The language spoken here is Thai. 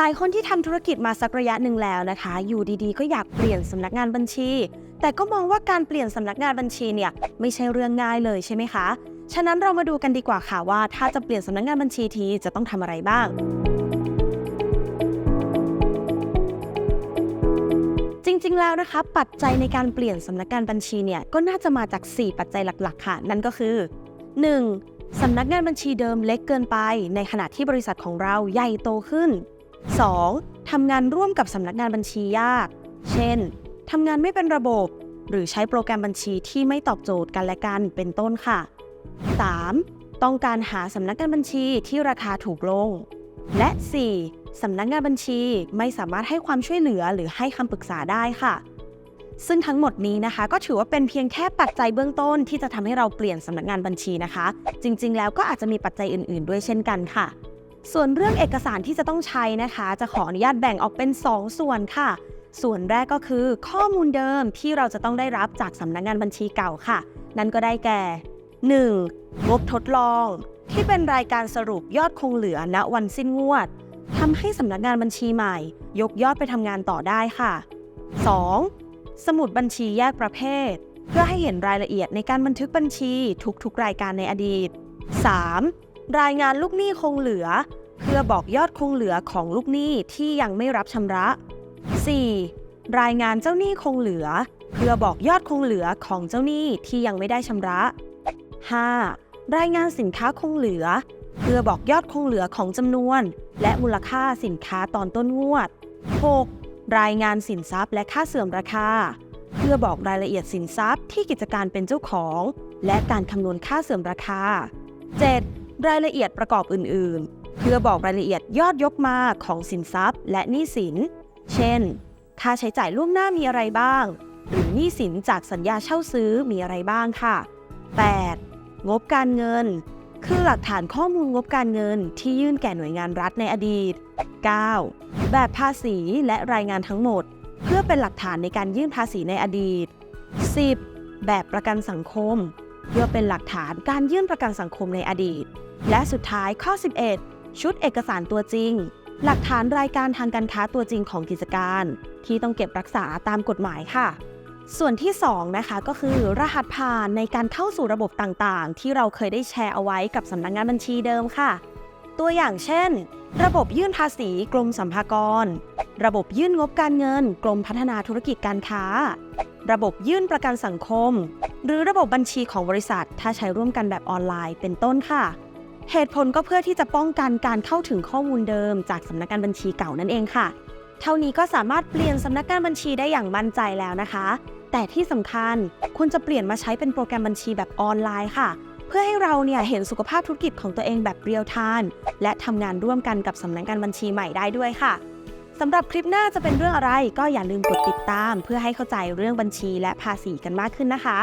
หลายคนที่ทำธุรกิจมาสักระยะหนึ่งแล้วนะคะ อยู่ดีๆ ก็อยากเปลี่ยนสำนักงานบัญชี แต่ก็มองว่าการเปลี่ยนสำนักงานบัญชีเนี่ยไม่ใช่เรื่องง่ายเลยใช่ไหมคะ ฉะนั้นเรามาดูกันดีกว่าค่ะว่าถ้าจะเปลี่ยนสำนักงานบัญชีทีจะต้องทำอะไรบ้าง จริงๆแล้วนะคะ ปัจจัยในการเปลี่ยนสำนักงานบัญชีเนี่ยก็น่าจะมาจาก 4 ปัจจัยหลักๆ ค่ะ นั่นก็คือ 1. สำนักงานบัญชีเดิมเล็กเกินไป ในขณะที่บริษัทของเราใหญ่โตขึ้น 2. ทำงานร่วมกับสำนักงานบัญชียาก เช่น ทำงานไม่เป็นระบบ หรือใช้โปรแกรมบัญชีที่ไม่ตอบโจทย์กันและกันเป็นต้นค่ะ 3. ต้องการหาสำนักงานบัญชีที่ราคาถูกลง และ 4. สำนักงานบัญชีไม่สามารถให้ความช่วยเหลือหรือให้คำปรึกษาได้ค่ะ ซึ่งทั้งหมดนี้นะคะ ก็ถือว่าเป็นเพียงแค่ปัจจัยเบื้องต้นที่จะทำให้เราเปลี่ยนสำนักงานบัญชีนะคะ จริง ๆ แล้วก็อาจจะมีปัจจัยอื่น ๆ ด้วยเช่นกันค่ะ ส่วนเรื่องเอกสารที่จะต้องใช้นะคะ จะขออนุญาตแบ่งออกเป็น 2 ส่วนค่ะ ส่วนแรกก็คือ ข้อมูลเดิมที่เราจะต้องได้รับจากสำนักงานบัญชีเก่าค่ะ นั่นก็ได้แก่ 1. งบทดลอง ที่เป็นรายการสรุปยอดคงเหลือณวันสิ้นงวดทำให้สำนักงานบัญชีใหม่ ยกยอดไปทำงานต่อได้ค่ะ 2. สมุดบัญชีแยกประเภท เพื่อให้เห็นรายละเอียดในการบันทึกบัญชีทุกๆ รายการในอดีต 3. รายงานลูกหนี้คงเหลือ เพื่อบอกยอดคงเหลือของลูกหนี้ที่ยังไม่รับชำระ 4. รายงานเจ้าหนี้คงเหลือ เพื่อบอกยอดคงเหลือของเจ้าหนี้ที่ยังไม่ได้ชำระ 5. รายงานสินค้าคงเหลือ เพื่อบอกยอดคงเหลือของจำนวน และมูลค่าสินค้าตอนต้นงวด 6. รายงานสินทรัพย์และค่าเสื่อมราคา เพื่อบอกรายละเอียดสินทรัพย์ที่กิจการเป็นเจ้าของ และการคำนวณค่าเสื่อมราคา 7. รายละเอียดประกอบอื่น ๆ เพื่อบอกรายละเอียดยอดยกมาของสินทรัพย์ และหนี้สิน เช่น ค่าใช้จ่ายล่วงหน้ามีอะไรบ้าง หรือหนี้สินจากสัญญาเช่าซื้อมีอะไรบ้างค่ะ 8. งบการเงิน คือหลักฐานข้อมูลงบการเงินที่ยื่นแก่หน่วยงานรัฐในอดีต 9. แบบภาษีและรายงานทั้งหมด เพื่อเป็นหลักฐานในการยื่นภาษีในอดีต 10. แบบประกันสังคม เพื่อเป็นหลักฐานการยื่นประกันสังคมในอดีต และสุดท้ายข้อ 11 ชุดเอกสารตัวจริง หลักฐานรายการทางการค้าตัวจริงของกิจการ ที่ต้องเก็บรักษาตามกฎหมายค่ะ ส่วนที่ 2 นะคะก็คือ รหัสผ่านในการเข้าสู่ระบบต่างๆ ที่เราเคยได้แชร์เอาไว้กับสำนักงงานบัญชีเดิมค่ะ ตัวอย่างเช่น ระบบยื่นภาษีกรมสัมภากร ระบบยื่นงบการเงิน กรมพัฒนาธุรกิจการค้า ระบบยื่นประกันสังคม หรือระบบบัญชีของบริษัท ถ้าใช้ร่วมกันแบบออนไลน์เป็นต้นค่ะ เหตุผลก็เพื่อที่จะป้องกันการเข้าถึงข้อมูลเดิม จากสำนักงานบัญชีเก่านั่นเองค่ะ เท่านี้ก็สามารถเปลี่ยนสำนักงานบัญชีได้อย่างมั่นใจแล้วนะคะ แต่ที่สำคัญคุณจะเปลี่ยนมาใช้เป็นโปรแกรมบัญชีแบบออนไลน์ค่ะ เพื่อให้เราเนี่ยเห็นสุขภาพธุรกิจของตัวเองแบบเรียลไทม์และทำงานร่วมกันกับสำนักงานบัญชีใหม่ได้ด้วยค่ะสำหรับคลิปหน้าจะเป็นเรื่องอะไรก็อย่าลืมกดติดตาม เพื่อให้เข้าใจเรื่องบัญชีและภาษีกันมากขึ้นนะคะ